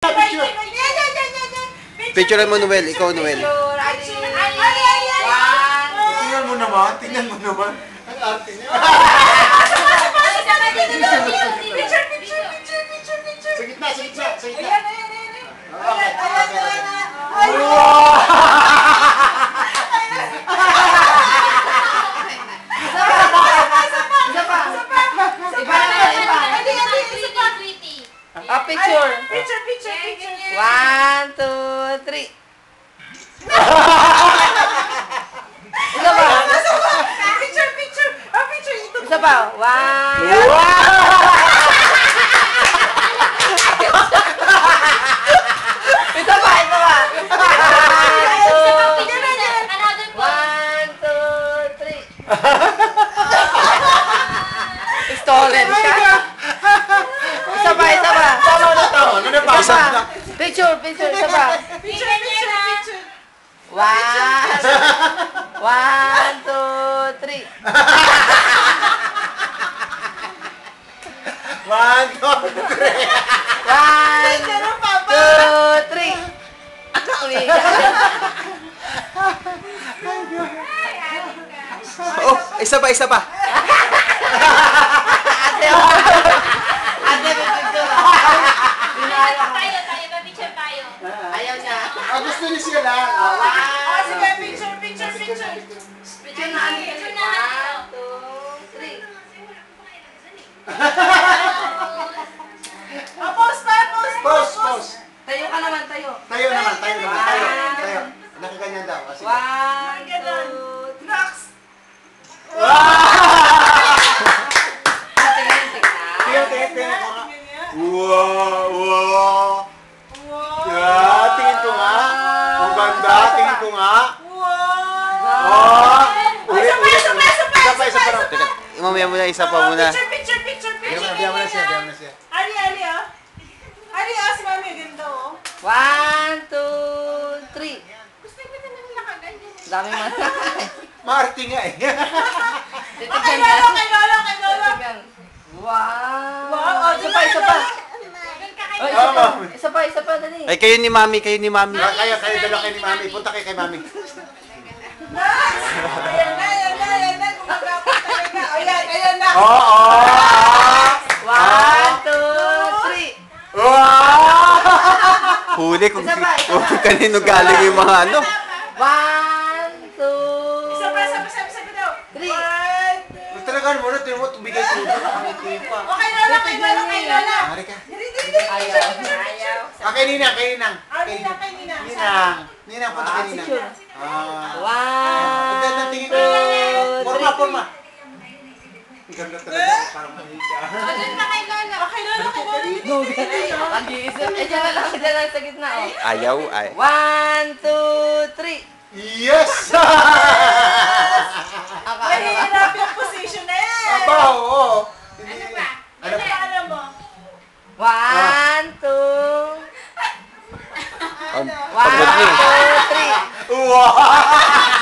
Picture. Picturean mo, Noel. Ikaw, Noel. Picture. Tingnan mo naman, tingnan mo naman. Ang arte niya. Picture, picture, picture, picture, picture. Sa gitna, sa gitna, sa gitna. Ayan, ayan, ayan. Ayan, ayan, okay, okay. ayan. Ayan. Wow! Isa pa. Iba na, iba. Hindi, hindi, isa pa. Ah, picture. Picture, picture, picture. One, two, three. Isa pa. Picture, picture. Ah, picture. Ito. Isa pa. One. Isa pa, isa pa. One, two, three. Stolen ka? Isa pa, isa pa. Tama na tama. Ano na pa? Isa pa. Picture, picture, isa pa. Picture, picture, picture. One. One, two, three. One, two, three. One, two, three. Uwi ka. Oh, isa pa, isa pa. Ate, oh. Ate, may picture. Ayaw niya. Ah, gusto niya siya lang. Ah, Ah, sige, picture, picture, picture. Picture na. One, two, three. Ah, pause pa, pause, Pause, pause. Tayo ka naman, tayo. Tayo naman, tayo naman, tayo. Tayo. Nakaganyan daw. Ah, sige. One, two, three. Max. Tingnan, tingnan. Wow, wow. Wow. Yeah, tingin ko nga. Ang ganda, tingin ko nga. Wow. Oh, isa pa, isa pa, isa pa, Isa pa, isa pa. mamaya muna, isa pa Oh, muna. Picture, Bigyan picture. mo na, bigyan mo na siya, bigyan mo na siya. Ali, Ali, ah. Ali, ah, si Mami, ganda, oh. One, two, three. Gusto ko na nakaganyan. Dami man. Maarte nga eh. Okay, lolo, kay lolo, kay lolo. Wow. Wow, oh, Isa pa, isa pa. Oh, isa pa. Isa pa, isa pa, dali. Ay, kayo ni Mami, kayo ni Mami. Ah, Kayo, kayo dalawa kay ni Mami. Punta kayo kay Mami. Max! Ayan na, ayan na, ayan na. Gumagapos talaga. Ayan, ayan na. Oo! Oh, One, two, three. Wow! Huli kung, Isa pa, isa kung pa. kanino galing yung mga ano. One, two, Isa pa, isa pa, isa pa, isa pa daw. Three. One, Mas talaga mo na, tinan mo, tumigay. Tumigay pa. Okay, lola, kay lola, kay lola. Mari ka. Dali, dali, dali. Ayaw. Picture, picture. Ah, kay Ninang, kay Ninang. Ah, Ninang, kay Ninang. Ninang. Ninang, punta kay Ah, Ninang. Ah. One, Ang ganda tingin ko. two, Forma, forma. Ang ganda talaga. Parang mahika. Ah, kay lola, kay lola. Mag-iisip. Eh, dyan na lang, dyan lang sa gitna, oh. Ayaw, ay. One, two, three. Yes! Ang kaano ka? Mahirap yung position na yan. Aba, oo. Ano pa? Ano pa, ano mo? One, two, Um, one, pagod niyo. two, three. Wow!